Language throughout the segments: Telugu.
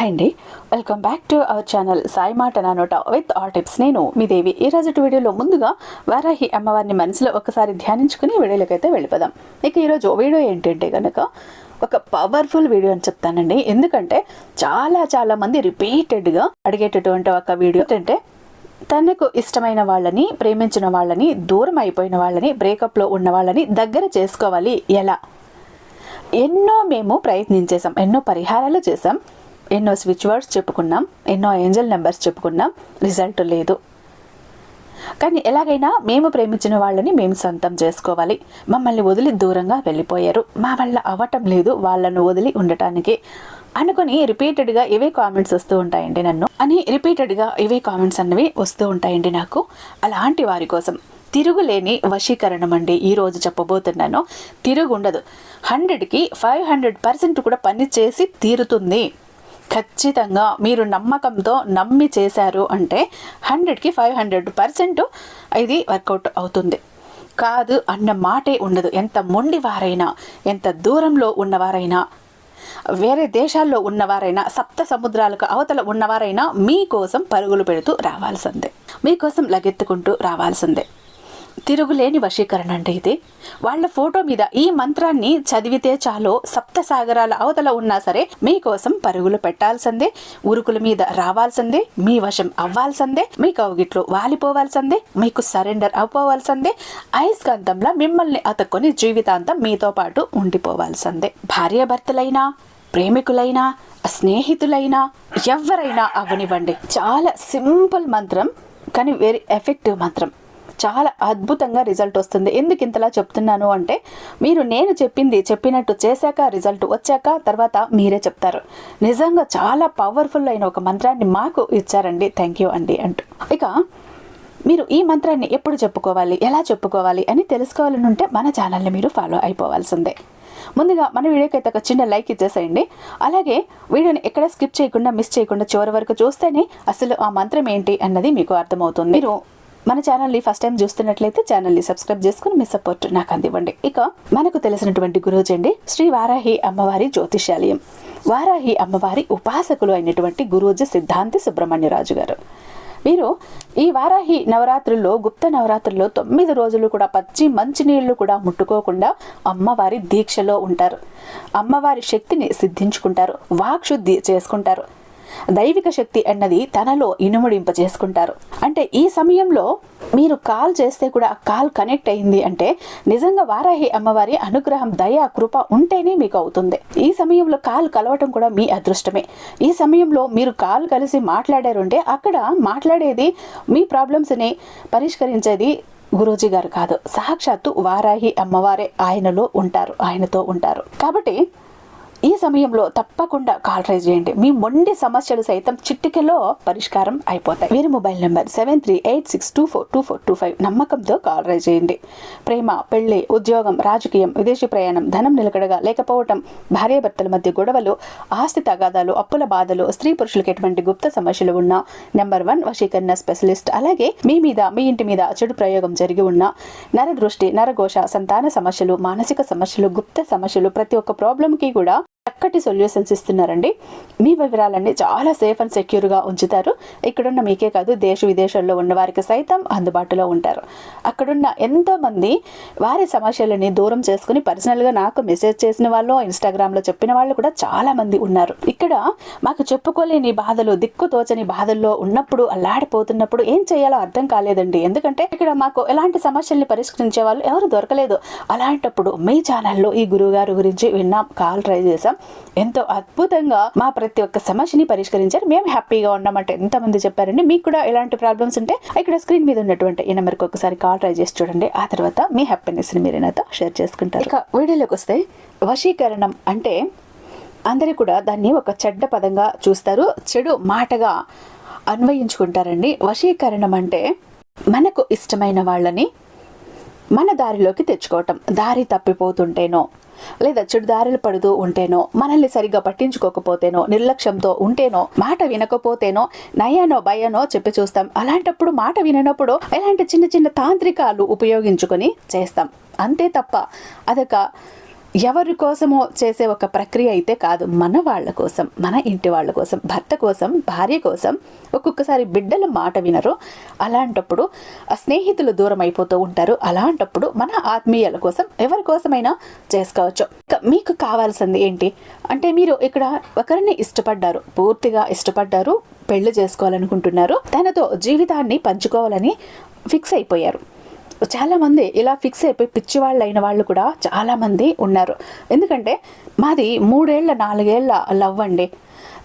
హాయ్ అండి. Welcome back to our channel Sai మాట నానోట విత్ ఆ టిప్స్. నేను మీ దేవి. ఈ రోజు వీడియోలో ముందుగా వారాహి అమ్మవారిని మనసులో ఒకసారి ధ్యానించుకుని వీడియోలోకి అయితే వెళ్ళిపోదాం. ఇక ఈరోజు వీడియో ఏంటంటే కనుక ఒక పవర్ఫుల్ వీడియో అని చెప్తానండి. ఎందుకంటే చాలా చాలా మంది రిపీటెడ్గా అడిగేటటువంటి ఒక వీడియో ఏంటంటే తనకు ఇష్టమైన వాళ్ళని ప్రేమించిన వాళ్ళని దూరం అయిపోయిన వాళ్ళని బ్రేకప్లో ఉన్న వాళ్ళని దగ్గర చేసుకోవాలి. ఎలా? ఎన్నో మేము ప్రయత్నించేసాం ఎన్నో పరిహారాలు చేసాం ఎన్నో స్విచ్ వర్డ్స్ చెప్పుకున్నాం ఎన్నో ఏంజల్ నెంబర్స్ చెప్పుకున్నాం రిజల్ట్ లేదు. కానీ ఎలాగైనా మేము ప్రేమించిన వాళ్ళని మేము సొంతం చేసుకోవాలి. మమ్మల్ని వదిలి దూరంగా వెళ్ళిపోయారు. మా వల్ల అవ్వటం లేదు వాళ్ళను వదిలి ఉండటానికి. అనుకుని రిపీటెడ్గా ఇవే కామెంట్స్ వస్తూ ఉంటాయండి నన్ను. అని రిపీటెడ్గా ఇవే కామెంట్స్ అన్నవి వస్తూ ఉంటాయండి నాకు. అలాంటి వారి కోసం తిరుగులేని వశీకరణం అండి ఈరోజు చెప్పబోతున్నాను. తిరుగుండదు. హండ్రెడ్కి ఫైవ్ హండ్రెడ్ పర్సెంట్ కూడా పని చేసి తీరుతుంది. ఖచ్చితంగా మీరు నమ్మకంతో నమ్మి చేశారు అంటే హండ్రెడ్కి ఫైవ్ హండ్రెడ్ పర్సెంట్ ఇది వర్కౌట్ అవుతుంది. కాదు అన్న మాటే ఉండదు. ఎంత మొండివారైనా ఎంత దూరంలో ఉన్నవారైనా వేరే దేశాల్లో ఉన్నవారైనా సప్త సముద్రాలకు అవతల ఉన్నవారైనా మీకోసం పరుగులు పెడుతూ రావాల్సిందే. మీకోసం లగెత్తుకుంటూ రావాల్సిందే. తిరుగులేని వశీకరణ అంటే ఇది. వాళ్ళ ఫోటో మీద ఈ మంత్రాన్ని చదివితే చాలు సప్త సాగరాల అవతల ఉన్నా సరే మీకోసం పరుగులు పెట్టాల్సిందే ఉరుకుల మీద రావాల్సిందే మీ వశం అవ్వాల్సిందే మీ కౌగిట్లో వాలిపోవాల్సిందే మీకు సరెండర్ అవ్వవలసిందే అయస్కాంతంలా మిమ్మల్ని అతక్కొని జీవితాంతం మీతో పాటు ఉండిపోవాల్సిందే. భార్యాభర్తలైనా ప్రేమికులైనా స్నేహితులైనా ఎవరైనా అవనివ్వండి. చాలా సింపుల్ మంత్రం కానీ వెరీ ఎఫెక్టివ్ మంత్రం. చాలా అద్భుతంగా రిజల్ట్ వస్తుంది. ఎందుకు ఇంతలా చెప్తున్నాను అంటే మీరు నేను చెప్పింది చెప్పినట్టు చేశాక రిజల్ట్ వచ్చాక తర్వాత మీరే చెప్తారు. నిజంగా చాలా పవర్ఫుల్ అయిన ఒక మంత్రాన్ని మాకు ఇచ్చారండి. థ్యాంక్ యూ అండి అంటూ. ఇక మీరు ఈ మంత్రాన్ని ఎప్పుడు చెప్పుకోవాలి ఎలా చెప్పుకోవాలి అని తెలుసుకోవాలని ఉంటే మన ఛానల్ని మీరు ఫాలో అయిపోవాల్సిందే. ముందుగా మన వీడియోకి అయితే ఒక చిన్న లైక్ ఇచ్చేసేయండి. అలాగే వీడియోని ఎక్కడ స్కిప్ చేయకుండా మిస్ చేయకుండా చివరి వరకు చూస్తేనే అసలు ఆ మంత్రం ఏంటి అన్నది మీకు అర్థమవుతుంది. మీరు మన ఛానల్ని ఫస్ట్ టైం చూస్తున్నట్లయితే ఛానల్ని సబ్స్క్రైబ్ చేసుకుని మీ సపోర్ట్ నాకు అందివ్వండి. ఇక మనకు తెలిసినటువంటి గురువుజీ అండి శ్రీ వారాహి అమ్మవారి జ్యోతిషాలయం వారాహి అమ్మవారి ఉపాసకులు అయినటువంటి గురూజీ సిద్ధాంతి సుబ్రహ్మణ్యరాజు గారు. వీరు ఈ వారాహి నవరాత్రుల్లో గుప్త నవరాత్రుల్లో తొమ్మిది రోజులు కూడా పచ్చి మంచినీళ్ళు కూడా ముట్టుకోకుండా అమ్మవారి దీక్షలో ఉంటారు. అమ్మవారి శక్తిని సిద్ధించుకుంటారు వాక్శుద్ధి చేసుకుంటారు. దైవిక శక్తి అన్నది తనలో ఇనుముడింప చేసుకుంటారు. అంటే ఈ సమయంలో మీరు కాల్ చేస్తే కూడా కాల్ కనెక్ట్ అయింది అంటే నిజంగా వారాహి అమ్మవారి అనుగ్రహం దయ కృప ఉంటేనే మీకు అవుతుంది. ఈ సమయంలో కాల్ కలవటం కూడా మీ అదృష్టమే. ఈ సమయంలో మీరు కాల్ కలిసి మాట్లాడారుంటే అక్కడ మాట్లాడేది మీ ప్రాబ్లమ్స్ని పరిష్కరించేది గురూజీ గారు కాదు. సాక్షాత్తు వారాహి అమ్మవారే ఆయనలో ఉంటారు ఆయనతో ఉంటారు. కాబట్టి ఈ సమయంలో తప్పకుండా కాల్ ట్రై చేయండి. మీ మొండి సమస్యలు సైతం చిట్టికలో పరిష్కారం అయిపోతాయి. వీరి mobile number seven three eight six two four two four two five నమ్మకంతో కాల్ ట్రై చేయండి. ప్రేమ పెళ్ళి ఉద్యోగం రాజకీయం విదేశీ ప్రయాణం ధనం నిలకడగా లేకపోవటం భార్యాభర్తల మధ్య గొడవలు ఆస్తి తగాదాలు అప్పుల బాధలు స్త్రీ పురుషులకు ఎటువంటి గుప్త సమస్యలు ఉన్నా నెంబర్ వన్ వశీకరణ స్పెషలిస్ట్ అలాగే మీ మీద మీ ఇంటి మీద చెడు ప్రయోగం జరిగి ఉన్న నరదృష్టి నరఘోష సంతాన సమస్యలు మానసిక సమస్యలు గుప్త సమస్యలు ప్రతి ఒక్క ప్రాబ్లంకి కూడా చక్కటి సొల్యూషన్స్ ఇస్తున్నారండి. మీ వివరాలన్నీ చాలా సేఫ్ అండ్ సెక్యూర్గా ఉంచుతారు. ఇక్కడున్న మీకే కాదు దేశ విదేశాల్లో ఉన్న వారికి సైతం అందుబాటులో ఉంటారు. అక్కడున్న ఎంతోమంది వారి సమస్యలని దూరం చేసుకుని పర్సనల్గా నాకు మెసేజ్ చేసిన వాళ్ళు ఇన్స్టాగ్రామ్లో చెప్పిన వాళ్ళు కూడా చాలామంది ఉన్నారు. ఇక్కడ మాకు చెప్పుకోలేని బాధలు దిక్కు తోచని బాధల్లో ఉన్నప్పుడు అల్లాడిపోతున్నప్పుడు ఏం చేయాలో అర్థం కాలేదండి. ఎందుకంటే ఇక్కడ మాకు ఎలాంటి సమస్యల్ని పరిష్కరించే వాళ్ళు ఎవరు దొరకలేదు. అలాంటప్పుడు మీ ఛానల్లో ఈ గురువు గారి గురించి విన్నాం కాల్ ట్రై చేసాం ఎంతో అద్భుతంగా మా ప్రతి ఒక్క సమస్యని పరిష్కరించారు. మేము హ్యాపీగా ఉన్నామంటే ఎంతమంది చెప్పారండి? మీకు కూడా ఎలాంటి ప్రాబ్లమ్స్ ఉంటే ఇక్కడ స్క్రీన్ మీద ఉన్నటువంటి ఈ నెంబర్కి ఒకసారి కాల్ ట్రై చేసి చూడండి. ఆ తర్వాత మీ హ్యాపీనెస్ని మీరు నాతో షేర్ చేసుకుంటారు. ఇక వీడియోలోకి వస్తే వశీకరణం అంటే అందరూ కూడా దాన్ని ఒక చెడ్డ పదంగా చూస్తారు. చెడు మాటగా అన్వయించుకుంటారండి. వశీకరణం అంటే మనకు ఇష్టమైన వాళ్ళని మన దారిలోకి తెచ్చుకోవటం. దారి తప్పిపోతుంటేనో లేదా చెడుదారులు పడుతూ ఉంటేనో మనల్ని సరిగ్గా పట్టించుకోకపోతేనో నిర్లక్ష్యంతో ఉంటేనో మాట వినకపోతేనో నయానో భయానో చెప్పి చూస్తాం. అలాంటప్పుడు మాట విననప్పుడు ఇలాంటి చిన్న చిన్న తాంత్రికాలు ఉపయోగించుకొని చేస్తాం. అంతే తప్ప అదొక ఎవరి కోసమో చేసే ఒక ప్రక్రియ అయితే కాదు మన వాళ్ళ కోసం మన ఇంటి వాళ్ళ కోసం భర్త కోసం భార్య కోసం ఒక్కొక్కసారి బిడ్డల మాట వినరు. అలాంటప్పుడు ఆ స్నేహితులు దూరం అయిపోతూ ఉంటారు. అలాంటప్పుడు మన ఆత్మీయుల కోసం ఎవరి కోసమైనా చేసుకోవచ్చు. మీకు కావాల్సింది ఏంటి? అంటే మీరు ఇక్కడ ఒకరిని ఇష్టపడ్డారు పూర్తిగా ఇష్టపడ్డారు పెళ్ళి చేసుకోవాలనుకుంటున్నారు. తనతో జీవితాన్ని పంచుకోవాలని ఫిక్స్ అయిపోయారు. చాలామంది ఇలా ఫిక్స్ అయిపోయి పిచ్చివాళ్ళు అయిన వాళ్ళు కూడా చాలామంది ఉన్నారు. ఎందుకంటే మాది మూడేళ్ళ నాలుగేళ్ళ లవ్ అండి.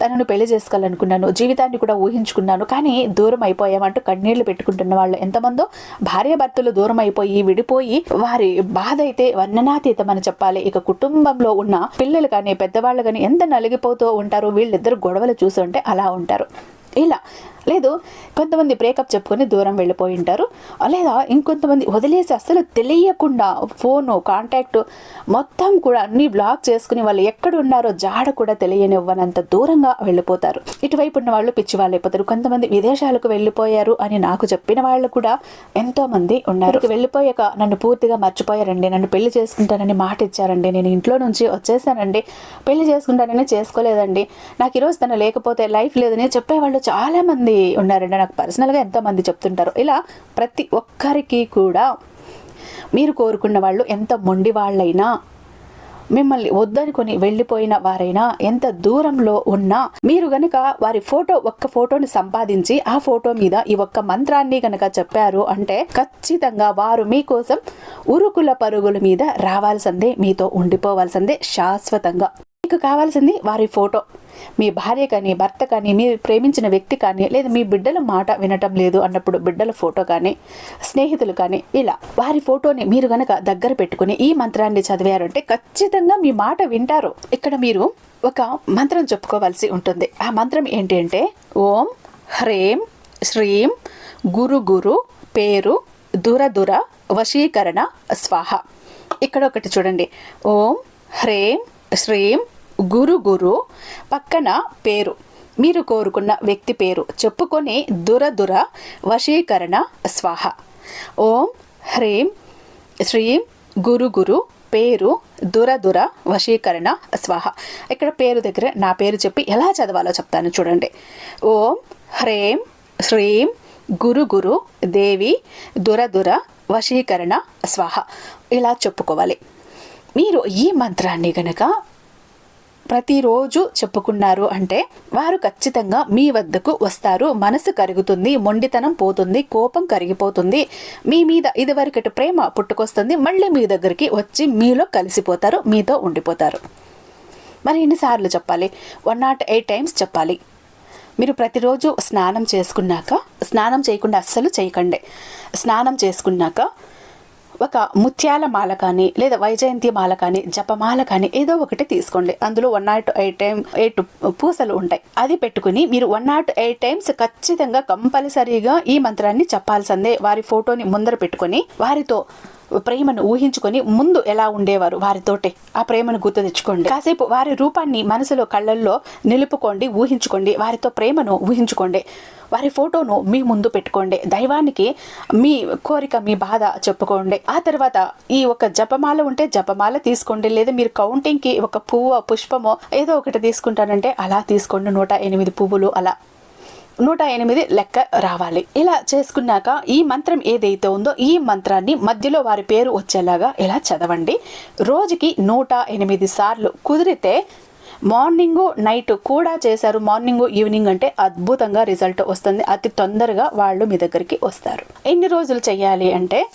తనను పెళ్ళి చేసుకోవాలనుకున్నాను జీవితాన్ని కూడా ఊహించుకున్నాను కానీ దూరం అయిపోయామంటూ కన్నీళ్ళు పెట్టుకుంటున్న వాళ్ళు ఎంతమందో భార్యాభర్తలు దూరం అయిపోయి విడిపోయి వారి బాధ అయితే వర్ణనాతీతమని చెప్పాలి. ఇక కుటుంబంలో ఉన్న పిల్లలు కానీ పెద్దవాళ్ళు కానీ ఎంత నలిగిపోతూ ఉంటారు వీళ్ళిద్దరు గొడవలు చూస్తుంటే అలా ఉంటారు. ఇలా. లేదు కొంతమంది బ్రేకప్ చెప్పుకొని దూరం వెళ్ళిపోయి ఉంటారు. లేదా ఇంకొంతమంది వదిలేసి అసలు తెలియకుండా ఫోను కాంటాక్ట్ మొత్తం కూడా అన్ని బ్లాక్ చేసుకుని వాళ్ళు ఎక్కడ ఉన్నారో జాడ కూడా తెలియనివ్వనంత దూరంగా వెళ్ళిపోతారు. ఇటువైపు ఉన్న వాళ్ళు పిచ్చి వాళ్ళు అయిపోతారు. కొంతమంది విదేశాలకు వెళ్ళిపోయారు అని నాకు చెప్పిన వాళ్ళు కూడా ఎంతోమంది ఉన్నారు. వెళ్ళిపోయాక నన్ను పూర్తిగా మర్చిపోయారండి. నన్ను పెళ్ళి చేసుకుంటానని మాట ఇచ్చారండి. నేను ఇంట్లో నుంచి వచ్చేసానండి. పెళ్ళి చేసుకుంటానని చేసుకోలేదండి. నాకు ఈరోజు తను లేకపోతే లైఫ్ లేదని చెప్పేవాళ్ళు చాలామంది ఉన్నారండి. నాకు పర్సనల్గా ఎంతోమంది చెప్తుంటారు. ఇలా ప్రతి ఒక్కరికి కూడా మీరు కోరుకున్న వాళ్ళు ఎంత మొండి వాళ్ళైనా మిమ్మల్ని వద్దనుకొని వెళ్ళిపోయిన వారైనా ఎంత దూరంలో ఉన్నా మీరు గనక వారి ఫోటో ఒక్క ఫోటోని సంపాదించి ఆ ఫోటో మీద ఈ ఒక్క మంత్రాన్ని గనక చెప్పారు అంటే ఖచ్చితంగా వారు మీకోసం ఉరుకుల పరుగుల మీద రావాల్సిందే మీతో ఉండిపోవాల్సిందే శాశ్వతంగా. మీకు కావాల్సింది వారి ఫోటో. మీ భార్య కానీ భర్త కానీ మీరు ప్రేమించిన వ్యక్తి కానీ లేదా మీ బిడ్డల మాట వినటం లేదు అన్నప్పుడు బిడ్డల ఫోటో కానీ స్నేహితులు కానీ ఇలా వారి ఫోటోని మీరు గనక దగ్గర పెట్టుకుని ఈ మంత్రాన్ని చదివారంటే ఖచ్చితంగా మీ మాట వింటారు. ఇక్కడ మీరు ఒక మంత్రం చెప్పుకోవాల్సి ఉంటుంది. ఆ మంత్రం ఏంటి అంటే ఓం హ్రేం శ్రీం గురు గురు పేరు దుర దుర వశీకరణ స్వాహ. ఇక్కడ ఒకటి చూడండి. ఓం హ్రేం శ్రీం గురు గురు పక్కన పేరు. మీరు కోరుకున్న వ్యక్తి పేరు. చెప్పుకొని దురదుర వశీకరణ స్వాహ. ఓం హ్రీం శ్రీం గురు గురు పేరు దురదుర వశీకరణ స్వాహ. ఇక్కడ పేరు దగ్గర నా పేరు చెప్పి ఎలా చదవాలో చెప్తాను చూడండి. ఓం హ్రేం శ్రీం గురు గురు దేవి దురదుర వశీకరణ స్వాహ. ఇలా చెప్పుకోవాలి. మీరు ఈ మంత్రాన్ని గనక ప్రతిరోజు చెప్పుకున్నారు అంటే వారు ఖచ్చితంగా మీ వద్దకు వస్తారు. మనసు కరుగుతుంది మొండితనం పోతుంది కోపం కరిగిపోతుంది. మీ మీద ఇదివరకటి ప్రేమ పుట్టుకొస్తుంది. మళ్ళీ మీ దగ్గరికి వచ్చి మీలో కలిసిపోతారు మీతో ఉండిపోతారు. మరి ఎన్నిసార్లు చెప్పాలి? వన్ నాట్ ఎయిట్ టైమ్స్ చెప్పాలి. మీరు ప్రతిరోజు స్నానం చేసుకున్నాక స్నానం చేయకుండా అస్సలు చేయకండి. స్నానం చేసుకున్నాక ఒక ముత్యాల మాల కానీ లేదా వైజయంతి మాల కానీ జపమాల కానీ ఏదో ఒకటి తీసుకోండి. అందులో one naught eight time eight పూసలు ఉంటాయి. అది పెట్టుకుని మీరు వన్ నాట్ ఎయిట్ టైమ్స్ ఖచ్చితంగా కంపల్సరీగా ఈ మంత్రాన్ని చెప్పాల్సిందే. వారి ఫోటోని ముందర పెట్టుకొని వారితో ప్రేమను ఊహించుకొని ముందు ఎలా ఉండేవారు వారితోటే? ఆ ప్రేమను గుర్తు తెచ్చుకోండి. కాసేపు వారి రూపాన్ని మనసులో కళ్ళల్లో నిలుపుకోండి ఊహించుకోండి వారితో ప్రేమను ఊహించుకోండి. వారి ఫోటోను మీ ముందు పెట్టుకోండి. దైవానికి మీ కోరిక మీ బాధ చెప్పుకోండి. ఆ తర్వాత ఈ ఒక జపమాల ఉంటే జపమాల తీసుకోండి. లేదా మీరు కౌంటింగ్కి ఒక పువ్వు పుష్పమో ఏదో ఒకటి తీసుకుంటానంటే అలా తీసుకోండి. నూట ఎనిమిది పువ్వులు అలా. నూట ఎనిమిది లెక్క రావాలి. ఇలా చేసుకున్నాక ఈ మంత్రం ఏదైతే ఉందో ఈ మంత్రాన్ని మధ్యలో వారి పేరు వచ్చేలాగా ఇలా చదవండి. రోజుకి నూట ఎనిమిది సార్లు కుదిరితే మార్నింగ్ నైట్ కూడా చేశారు. మార్నింగ్ ఈవినింగ్ అంటే అద్భుతంగా రిజల్ట్ వస్తుంది. అతి తొందరగా వాళ్ళు మీ దగ్గరికి వస్తారు. ఎన్ని రోజులు చేయాలి అంటే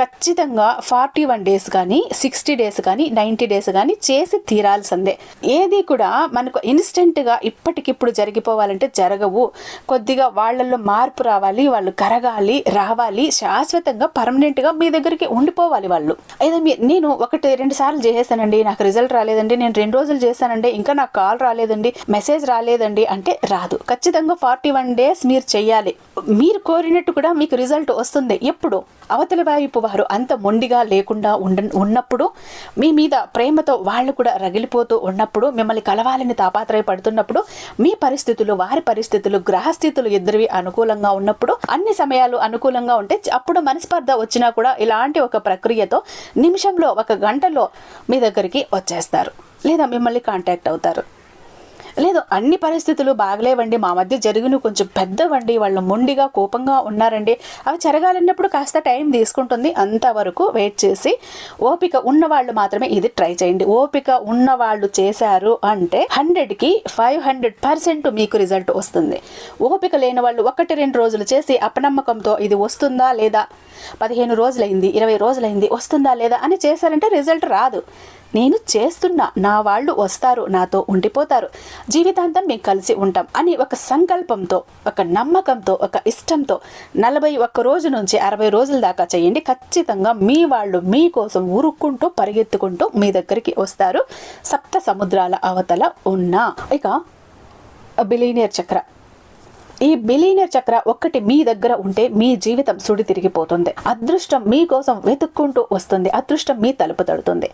ఖచ్చితంగా ఫార్టీ వన్ డేస్ కానీ సిక్స్టీ డేస్ కానీ నైంటీ డేస్ కానీ చేసి తీరాల్సిందే. ఏది కూడా మనకు ఇన్స్టెంట్గా ఇప్పటికిప్పుడు జరిగిపోవాలంటే జరగవు. కొద్దిగా వాళ్ళల్లో మార్పు రావాలి వాళ్ళు కరగాలి రావాలి శాశ్వతంగా పర్మనెంట్గా మీ దగ్గరికి ఉండిపోవాలి వాళ్ళు. అయితే మీ నేను ఒకటి రెండు సార్లు చేసేసానండి నాకు రిజల్ట్ రాలేదండి నేను రెండు రోజులు చేశానండి ఇంకా నాకు కాల్ రాలేదండి మెసేజ్ రాలేదండి అంటే రాదు. ఖచ్చితంగా ఫార్టీ వన్ డేస్ మీరు చెయ్యాలి. మీరు కోరినట్టు కూడా మీకు రిజల్ట్ వస్తుంది ఎప్పుడు. అవతలి వైపు వారు అంత మొండిగా లేకుండా ఉండ ఉన్నప్పుడు మీ మీద ప్రేమతో వాళ్ళు కూడా రగిలిపోతూ ఉన్నప్పుడు మిమ్మల్ని కలవాలని తాపాత్రయపడుతున్నప్పుడు మీ పరిస్థితులు వారి పరిస్థితులు గ్రహస్థితులు ఇద్దరివి అనుకూలంగా ఉన్నప్పుడు అన్ని సమయాలు అనుకూలంగా ఉంటే అప్పుడు మనస్పర్ధ వచ్చినా కూడా ఇలాంటి ఒక ప్రక్రియతో నిమిషంలో ఒక గంటలో మీ దగ్గరికి వచ్చేస్తారు. లేదా మిమ్మల్ని కాంటాక్ట్ అవుతారు. లేదు అన్ని పరిస్థితులు బాగలేవండి. మా మధ్య జరిగిన కొంచెం పెద్దవండి వాళ్ళు మొండిగా కోపంగా ఉన్నారండి. అవి జరగాలన్నప్పుడు కాస్త టైం తీసుకుంటుంది. అంతవరకు వెయిట్ చేసి ఓపిక ఉన్నవాళ్ళు మాత్రమే ఇది ట్రై చేయండి. ఓపిక ఉన్నవాళ్ళు చేశారు అంటే హండ్రెడ్కి ఫైవ్ హండ్రెడ్ పర్సెంట్ మీకు రిజల్ట్ వస్తుంది. ఓపిక లేని వాళ్ళు ఒకటి రెండు రోజులు చేసి అపనమ్మకంతో ఇది వస్తుందా లేదా? పదిహేను రోజులైంది ఇరవై రోజులైంది వస్తుందా లేదా అని చేశారంటే రిజల్ట్ రాదు. నేను చేస్తున్నా నా వాళ్ళు వస్తారు నాతో ఉండిపోతారు జీవితాంతం మేము కలిసి ఉంటాం అని ఒక సంకల్పంతో ఒక నమ్మకంతో ఒక ఇష్టంతో నలభై ఒక్క రోజు నుంచి అరవై రోజుల దాకా చేయండి. ఖచ్చితంగా మీ వాళ్ళు మీకోసం ఉరుక్కుంటూ పరిగెత్తుకుంటూ మీ దగ్గరికి వస్తారు. సప్త సముద్రాల అవతల ఉన్న ఇక బిలీనియర్ చక్ర. ఈ బిలీనియర్ చక్ర ఒక్కటి మీ దగ్గర ఉంటే మీ జీవితం సుడి తిరిగిపోతుంది అదృష్టం మీకోసం వెతుక్కుంటూ వస్తుంది. అదృష్టం మీ తలుపు తడుతుంది.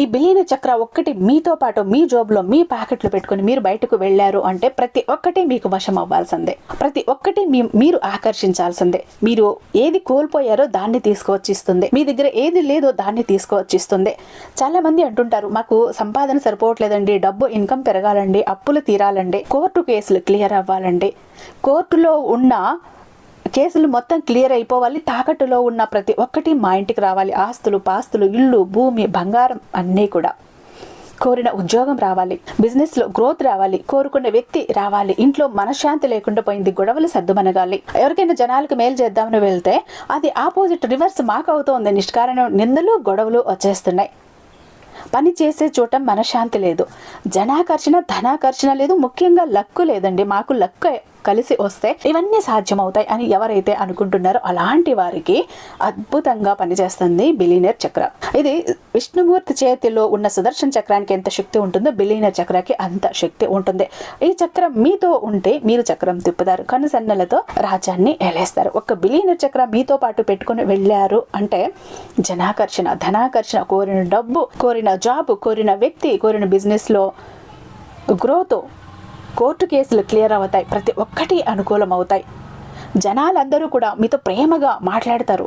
ఈ బిలియన్ చక్ర ఒక్కటి మీతో పాటు మీ జోబులో మీ ప్యాకెట్లు పెట్టుకుని మీరు బయటకు వెళ్ళారు అంటే ప్రతి ఒక్కటి మీకు వశం అవ్వాల్సిందే. ప్రతి ఒక్కటి మీ మీరు ఆకర్షించాల్సిందే. మీరు ఏది కోల్పోయారో దాన్ని తీసుకువచ్చిస్తుంది. మీ దగ్గర ఏది లేదో దాన్ని తీసుకువచ్చిస్తుంది. చాలా మంది అంటుంటారు మాకు సంపాదన సరిపోవట్లేదండి డబ్బు ఇన్కమ్ పెరగాలండి అప్పులు తీరాలండి కోర్టు కేసులు క్లియర్ అవ్వాలండి. కోర్టులో ఉన్న కేసులు మొత్తం క్లియర్ అయిపోవాలి. తాకట్టులో ఉన్న ప్రతి ఒక్కటి మా ఇంటికి రావాలి. ఆస్తులు పాస్తులు ఇల్లు భూమి బంగారం అన్నీ కూడా. కోరిన ఉద్యోగం రావాలి. బిజినెస్లో గ్రోత్ రావాలి. కోరుకున్న వ్యక్తి రావాలి. ఇంట్లో మనశ్శాంతి లేకుండా పోయింది గొడవలు సర్దుమనగాలి ఎవరికైనా జనాలకు మేలు చేద్దామని వెళ్తే అది ఆపోజిట్ రివర్స్ మాకు అవుతోంది. నిష్కారణం నిందలు గొడవలు వచ్చేస్తున్నాయి. పని చేసే చోట మనశ్శాంతి లేదు. జనాకర్షణ ధనాకర్షణ లేదు. ముఖ్యంగా లక్కు లేదండి. మాకు లక్కు కలిసి వస్తే ఇవన్నీ సాధ్యమవుతాయి అని ఎవరైతే అనుకుంటున్నారో అలాంటి వారికి అద్భుతంగా పనిచేస్తుంది బిలీనర్ చక్ర. ఇది విష్ణుమూర్తి చేతిలో ఉన్న సుదర్శన చక్రానికి ఎంత శక్తి ఉంటుందో బిలీనర్ చక్రకి అంత శక్తి ఉంటుంది. ఈ చక్రం మీతో ఉంటే మీరు చక్రం తిప్పుతారు. కనుసన్నలతో రాజ్యాన్ని ఏలేస్తారు. ఒక బిలీనర్ చక్రం మీతో పాటు పెట్టుకుని వెళ్ళారు అంటే జనాకర్షణ ధనాకర్షణ కోరిన డబ్బు కోరిన జాబ్ కోరిన వ్యక్తి కోరిన బిజినెస్లో గ్రోత్ కోర్టు కేసులు క్లియర్ అవుతాయి. ప్రతి ఒక్కటి అనుకూలం అవుతాయి జనాలందరూ కూడా మీతో ప్రేమగా మాట్లాడతారు.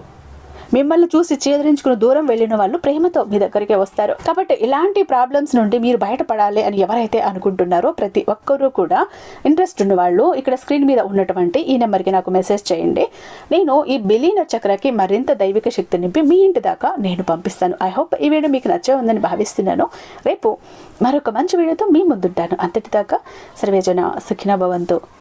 మిమ్మల్ని చూసి చేదరించుకుని దూరం వెళ్ళిన వాళ్ళు ప్రేమతో మీ దగ్గరికి వస్తారు. కాబట్టి ఇలాంటి ప్రాబ్లమ్స్ నుండి మీరు బయటపడాలి అని ఎవరైతే అనుకుంటున్నారో ప్రతి ఒక్కరూ కూడా ఇంట్రెస్ట్ ఉన్న వాళ్ళు ఇక్కడ స్క్రీన్ మీద ఉన్నటువంటి ఈ నెంబర్కి నాకు మెసేజ్ చేయండి. నేను ఈ బిలీన చక్రకి మరింత దైవిక శక్తి నింపి మీ ఇంటి దాకా నేను పంపిస్తాను. ఐ హోప్ ఈ వీడియో మీకు నచ్చే ఉందని భావిస్తున్నాను. రేపు మరొక మంచి వీడియోతో మీ ముందుంటాను. అంతటిదాకా సర్వేజన సుఖిన భవంతు.